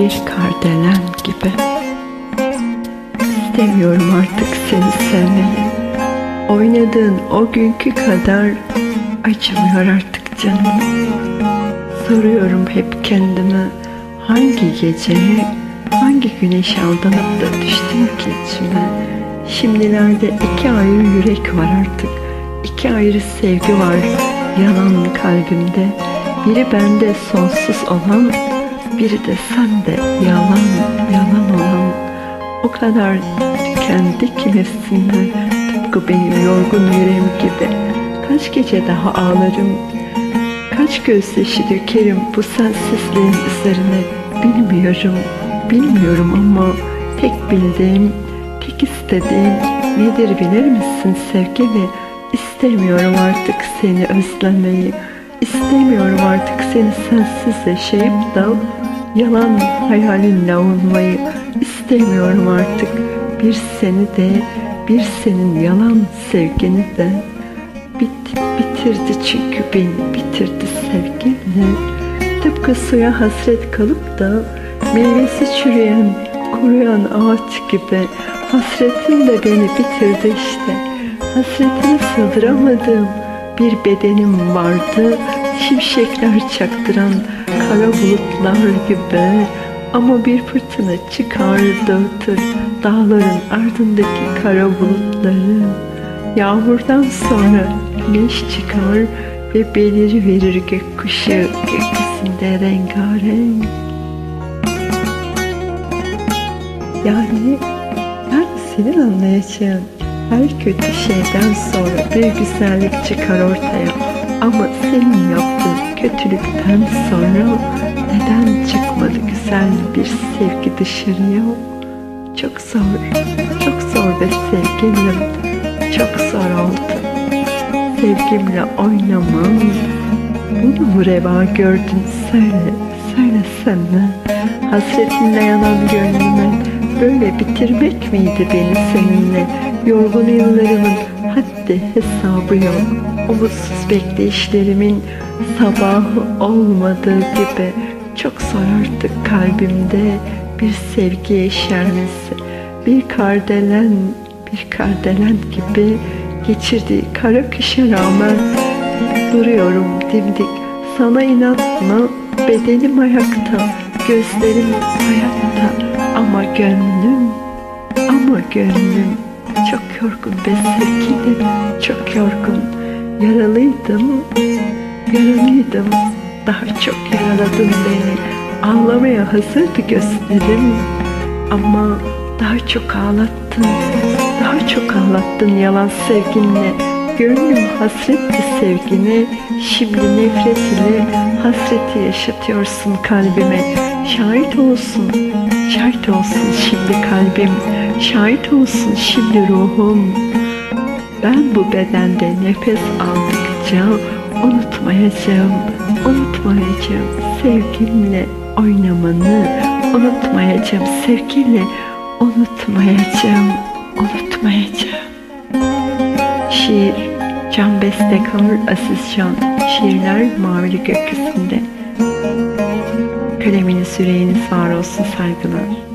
bir kardelen gibi. İstemiyorum artık seni sevmeyi. Oynadığın o günkü kadar acımıyor artık canım. Soruyorum hep kendime hangi gece, hangi güneş aldanıp da düştüm ki içime. Şimdilerde iki ayrı yürek var artık, iki ayrı sevgi var yalan kalbimde. Biri bende sonsuz olan, biri de sende yalan, yalan olan. O kadar tükendi ki nefsimden, tıpkı benim yorgun yüreğim gibi. Kaç gece daha ağlarım, kaç gözyaşı dökerim bu sensizliğin üzerine bilmiyorum, bilmiyorum ama tek bildiğim, tek istediğim nedir bilir misin sevgili? İstemiyorum artık seni özlemeyi, istemiyorum artık seni sensiz yaşayıp da yalan hayalinle olmayı, istemiyorum artık. Bir seni de bir senin yalan sevgini de. Bit, bitirdi çünkü beni bitirdi sevginle Tıpkı suya hasret kalıp da meyvesi çürüyen kuruyan ağaç gibi. Hasretin de beni bitirdi işte. Hasretine sığdıramadığım bir bedenim vardı Şimşekler çaktıran kara bulutlar gibi. Ama bir fırtına çıkar dağıtır dağların ardındaki kara bulutları. Yağmurdan sonra güneş çıkar ve belir verir gökkuşağı. Gökyüzünde rengarenk. Yani, yani senin anlayacağın her kötü şeyden sonra bir güzellik çıkar ortaya. Ama senin yaptığın kötülükten sonra neden çıkmadı güzel bir sevgi dışarıya? Çok zor, çok zor be sevgilim, çok zor oldu. Sevgimle oynamam, bunu mu reva gördün söyle, söylesene. Hasretinle yanan gönlüme böyle bitirmek miydi beni seninle? Yorgun yıllarımın haddi hesabı yok. Umutsuz bekleyişlerimin sabahı olmadığı gibi çok zor artık kalbimde bir sevgi yeşermesi. Bir kardelen, bir kardelen gibi geçirdiği kara kışa rağmen duruyorum dimdik. Sana inatma, bedenim ayakta, gözlerim hayatta ama gönlüm, ama gönlüm çok yorgun be sevgilim, çok yorgun. Yaralıydım, yaralıydım, daha çok yaraladın beni. Ağlamaya hazırdı gözlerim ama daha çok ağlattın, daha çok ağlattın yalan sevginle. Gönlüm hasretti sevgini, şimdi nefret ile hasreti yaşatıyorsun kalbime. Şahit olsun, şahit olsun şimdi kalbim, şahit olsun şimdi ruhum. Ben bu bedende nefes aldıkça unutmayacağım, unutmayacağım sevgimle oynamanı, unutmayacağım sevgiyle, unutmayacağım, unutmayacağım. Şiir Can Bestekar Aziz Can Şiirler Mavili Gökyüzünde Kaleminiz yüreğiniz var olsun saygılar.